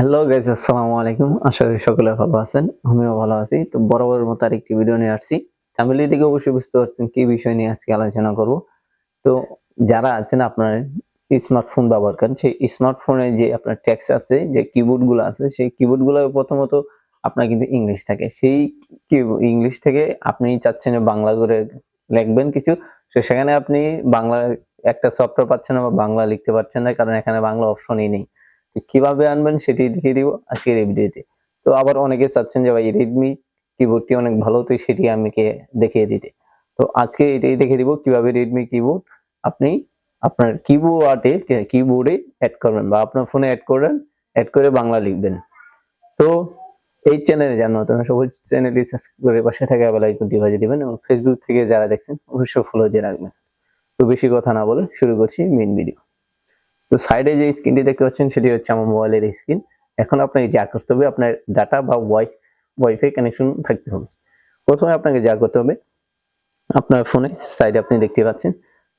Hello guys আসসালামু আলাইকুম। আশা করি সকলে ভালো আছেন, আমিও ভালো আছি। তো বরাবরের মতো আরেকটি ভিডিও নিয়ে আসছি। ফ্যামিলি থেকে অবশ্যই বুঝতে পারছেন কি বিষয় নিয়ে আজকে আলোচনা করব। তো যারা আছেন আপনার স্মার্টফোন ব্যবহার করেন, সেই স্মার্টফোনে যে আপনার ট্যাক্স আছে, যে কিবোর্ডগুলো আছে, সেই কিবোর্ডগুলো প্রথমত আপনার কিন্তু ইংলিশ থাকে। সেই ইংলিশ থেকে আপনি চাচ্ছেন বাংলা করে লিখবেন কিছু। তো সেখানে আপনি বাংলা, একটা সফটওয়্যার পাচ্ছেন বা বাংলা লিখতে পারছেন না, কারণ এখানে বাংলা অপশনই নেই। কীভাবে আনবেন সেটি দেখিয়ে দিব আজকের এই ভিডিওতে। তো আবার অনেকে চাচ্ছেন যে ভাই রেডমি কিবোর্ডটি অনেক ভালো, তো সেটি আমাকে দেখিয়ে দিতে। তো আজকে এটাই দেখিয়ে দিব কীভাবে রেডমি কিবোর্ড আপনি আপনার কিবোর্ডে কিবোর্ডে অ্যাড করবেন বা আপনার ফোনে অ্যাড করবেন অ্যাড করে বাংলা লিখবেন। তো এই চ্যানেলে যার নতুন, সবাই চ্যানেলটি সাবস্ক্রাইব করে পাশে থাকা বেল আইকনটি বাজিয়ে দিবেন এবং ফেসবুক থেকে যারা দেখছেন, অবশ্যই ফলো দিয়ে রাখবেন। তো বেশি কথা না বলে শুরু করছি মেইন ভিডিও তো সাইডে যে স্ক্রিনটি দেখতে পাচ্ছেন, সেটি হচ্ছে আমার মোবাইলের স্ক্রিন। এখন আপনাকে যা করতে হবে, আপনার ডাটা বা ওয়াই, ওয়াইফাই কানেকশন থাকতে হবে। প্রথমে আপনাকে যা করতে হবে, আপনার ফোনে, সাইডে আপনি দেখতে পাচ্ছেন,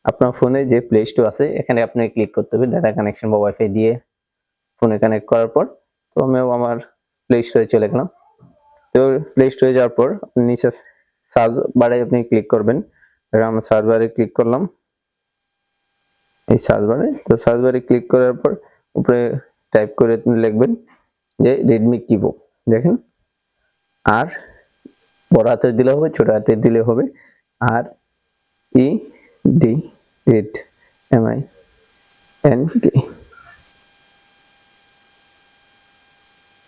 আপনার ফোনে যে প্লে স্টোর আছে, এখানে আপনি ক্লিক করতে হবে ডাটা কানেকশন বা ওয়াইফাই দিয়ে ফোনে কানেক্ট করার পর। আমি আমার প্লে স্টোরে চলে গেলাম। তো প্লে স্টোরে যাওয়ার পর, নিচে সার্চ বারে আপনি ক্লিক করবেন। আমার সার্চ বারে ক্লিক করলাম। এই সার্চ বারে তো সার্চ বারে ক্লিক করার পর উপরে টাইপ করে লিখবেন যে রেডমি কিবো দেখেন? আর বড় হাতে দিলে হবে, ছোট হাতে দিলে হবে। R E D red M I N K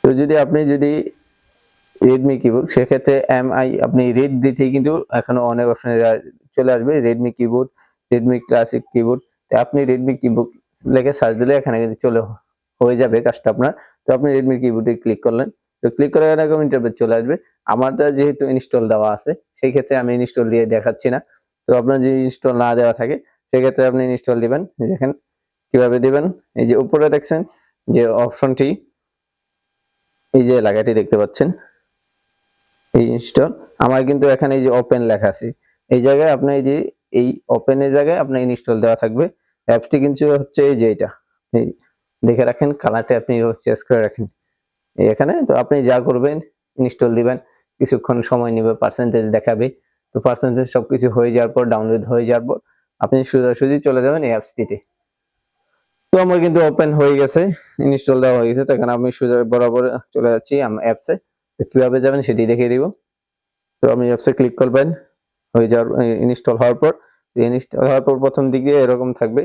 তো যদি আপনি যদি রেডমি কিবোর্ড সেক্ষেত্রে এম আই আপনি রেড দিতেই কিন্তু এখনও অনেক অপশন চলে আসবে। Redmi keyboard Redmi classic keyboard আপনি রেডমি কিবোর্ড লেখে সার্চ দিলে এখানে কিন্তু চলে হয়ে যাবে কাজটা আপনার। তো আপনি রেডমি কিবোর্ডে ক্লিক করলেন। তো ক্লিক করার এরকম ইন্টারভেট চলে আসবে। আমারটা যেহেতু ইনস্টল দেওয়া আছে, সেই ক্ষেত্রে আমি ইনস্টল দিয়ে দেখাচ্ছি না। তো আপনার যদি ইনস্টল না দেওয়া থাকে সেক্ষেত্রে আপনি ইনস্টল দিবেন। দেখেন, কীভাবে দিবেন? এই যে উপরে দেখছেন যে অপশনটি এই যে লেখাটি দেখতে পাচ্ছেন। এই ইনস্টল আমার কিন্তু এখানে এই যে ওপেন লেখা আছে। এই জায়গায় আপনার এই যে, এই ওপেনের জায়গায় আপনার ইনস্টল দেওয়া থাকবে। অ্যাপসটি কিন্তু হচ্ছে এই যে এটা। এই দেখে রাখেন কালারটা আপনি চেঞ্জ করে রাখেন। এখানে তো আপনি যা করবেন ইনস্টল দিবেন, কিছুক্ষণ সময় নেবে পার্সেন্টেজ দেখাবে। তো পার্সেন্টেজ সবকিছু হয়ে যাওয়ার পর ডাউনলোড হয়ে যাওয়ার পর, আপনি সোজাসুজি চলে যাবেন এই অ্যাপসটিতে তো আমার কিন্তু ওপেন হয়ে গেছে ইনস্টল দেওয়া হয়ে গেছে। তো এখানে আমি সোজা বরাবর চলে যাচ্ছি অ্যাপসে তো কীভাবে যাবেন সেটি দেখিয়ে দিব। তো আপনি অ্যাপসে ক্লিক করবেন, হয়ে যাওয়ার ইনস্টল হওয়ার পর ইনস্টল হওয়ার পর প্রথম দিকে এরকম থাকবে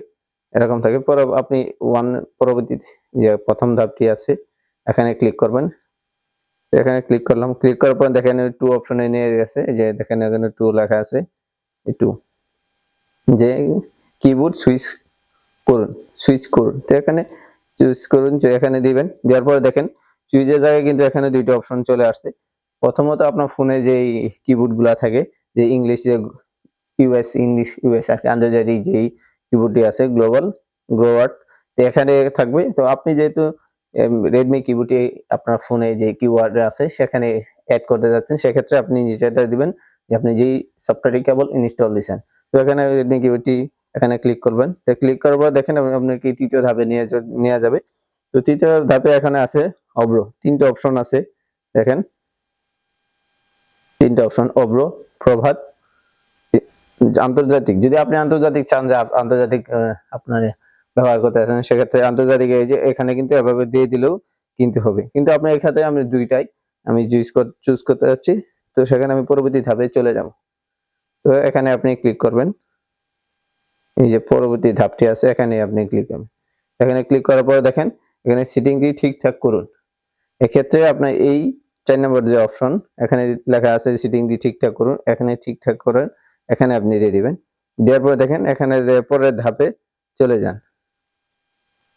এরকম থাকবে। পর আপনি ওয়ান পরবর্তী যে প্রথম ধাপটি আছে, এখানে ক্লিক করবেন। এখানে ক্লিক করলাম। ক্লিক করার পর দেখেন টু অপশনে নিয়ে গেছে। যে দেখেন এখানে টু লেখা আছে। টু যে কিবোর্ড সুইচ করুন সুইচ করুন। তো এখানে চুজ করুন, যে এখানে দিবেন। দেওয়ার পরে দেখেন চুইজের জায়গায় কিন্তু এখানে দুইটা অপশন চলে আসছে। প্রথমত আপনার ফোনে যে কিবোর্ডগুলা থাকে, যে ইংলিশ যে ইউএস ইংলিশ ইউএস আর আন্তর্জাতিক যেই কিবোর্ডটি আছে গ্লোবাল গ্লোয়ার্ড এখানে থাকবে। তো আপনি যেহেতু রেডমি কিবোর্ডটি আপনার ফোনে যে কিওয়ার্ড আছে, সেখানে অ্যাড করতে যাচ্ছেন, সেক্ষেত্রে আপনি নিচেটা দিবেন যে আপনি যেই সফটওয়্যারটি কেবল ইনস্টল দিয়েছেন। তো এখানে রেডমি কিবোর্ডটি এখানে ক্লিক করবেন। তো ক্লিক করার পর দেখেন আপনাকে তৃতীয় ধাপে নিয়ে নেওয়া যাবে। তো তৃতীয় ধাপে এখানে আছে অব্র তিনটে অপশন আছে, দেখেন। তিনটে অপশন অব্রো প্রভাত আন্তর্জাতিক, যদি আপনি আন্তর্জাতিক চান যে আন্তর্জাতিক আপনার ব্যবহার করতে আছেন সেক্ষেত্রে আন্তর্জাতিক এই যে এখানে কিন্তু এভাবে দিয়ে দিলেও কিনতে হবে। কিন্তু আপনার এখানে আমি দুইটাই, আমি চুজ চুজ করতে যাচ্ছি, তো সেখানে আমি পরবর্তী ধাপে চলে যাব। তো এখানে আপনি ক্লিক করবেন। এই যে পরবর্তী ধাপটি আছে, এখানে আপনি ক্লিক করবেন। এখানে ক্লিক করার পরে দেখেন, এখানে সিটিং দিয়ে ঠিকঠাক করুন। এক্ষেত্রে আপনার এই চার নম্বর যে অপশন এখানে লেখা আছে সিটিং দিয়ে ঠিকঠাক করুন, এখানে ঠিকঠাক করেন। এখানে আপনি দিয়ে দিবেন। দেওয়ার পরে দেখেন এখানে পরের ধাপে চলে যান।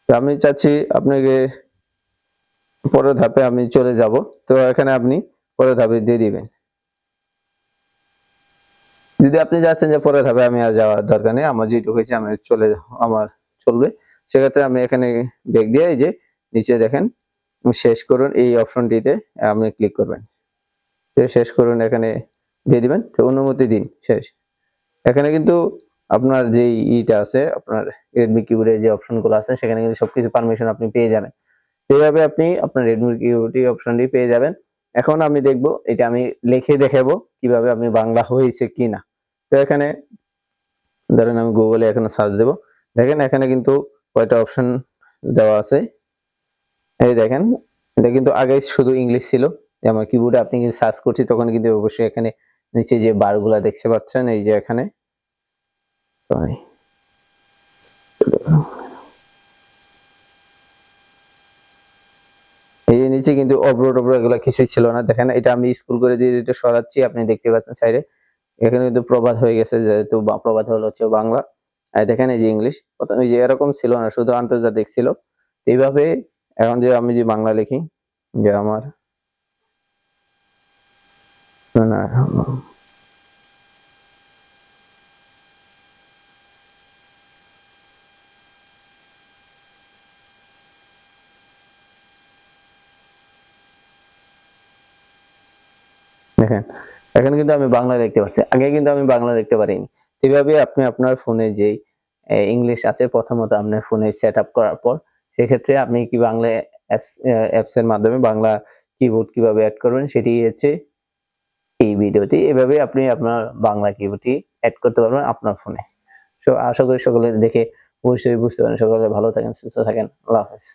তো আমি চাচ্ছি আপনাকে পরের ধাপে আমি চলে যাব। তো এখানে আপনি পরের ধাপে দিয়ে দিবেন। যদি আপনি যাচ্ছেন যে পরের ধাপে আমি আর যাওয়ার দরকার নেই, আমার যেটুকু হয়েছে আমি চলে, আমার চলবে। সেক্ষেত্রে আমি এখানে ব্রেক দিয়ে এই যে নিচে দেখেন, শেষ করুন এই অপশনটিতে আপনি ক্লিক করবেন। শেষ করুন, এখানে দিয়ে দিবেন। তো অনুমতি দিন, শেষ। এখানে কিন্তু আপনার যে ইটা আছে, আপনার রেডমি কিবোর্ডের যে অপশনগুলো আছে, সেখানে কিন্তু সবকিছু পারমিশন আপনি পেয়ে যাবেন। এইভাবে আপনি আপনার রেডমি কিবোর্ডটি অপশনটি পেয়ে যাবেন। এখন আমি দেখব, এটা আমি লিখে দেখাবো কীভাবে আপনি বাংলা হয়েছে কিনা। তো এখানে ধরেন আমি গুগলে এখানে সার্চ দেব। দেখেন এখানে কিন্তু কয়টা অপশন দেওয়া আছে। এই দেখেন, এটা কিন্তু আগে শুধু ইংলিশ ছিল। আমার কিবোর্ডে আপনি কিন্তু সার্চ করছি, তখন কিন্তু অবশ্যই এখানে নিচে যে বারগুলা দেখতে পাচ্ছেন, এই যে এখানে. এই যে নিচে কিন্তু অব্র টব্র এগুলো কিছুই ছিল না। দেখেন, এটা আমি স্কুল করে দিয়ে যেটা সরাচ্ছি, আপনি দেখতে পাচ্ছেন সাইডে। এখানে কিন্তু প্রবাদ হয়ে গেছে, যেহেতু প্রবাদ হলো হচ্ছে বাংলা। আর দেখেন এই যে ইংলিশ। প্রথম যে এরকম ছিল না, শুধু আন্তর্জাতিক ছিল। এইভাবে এখন যে আমি যে বাংলা লিখি, যে আমার না, দেখেন এখন কিন্তু আমি বাংলা দেখতে পাচ্ছি আগে কিন্তু আমি বাংলা দেখতে পারিনি। এইভাবে আপনি আপনার ফোনে যে ইংলিশ আছে প্রথমত আপনার ফোনে সেট আপ করার পর সেক্ষেত্রে আপনি কি বাংলা অ্যাপস অ্যাপস এর মাধ্যমে বাংলা কিবোর্ড কীভাবে অ্যাড করবেন সেটি হচ্ছে এই ভিডিওটি এভাবে আপনি আপনার বাংলা কিবোর্ডটি অ্যাড করতে পারবেন আপনার ফোনে সো আশা করি সকলে দেখে, অবশ্যই বুঝতে পারেন সকলে ভালো থাকেন, সুস্থ থাকেন। আল্লাহ হাফেজ।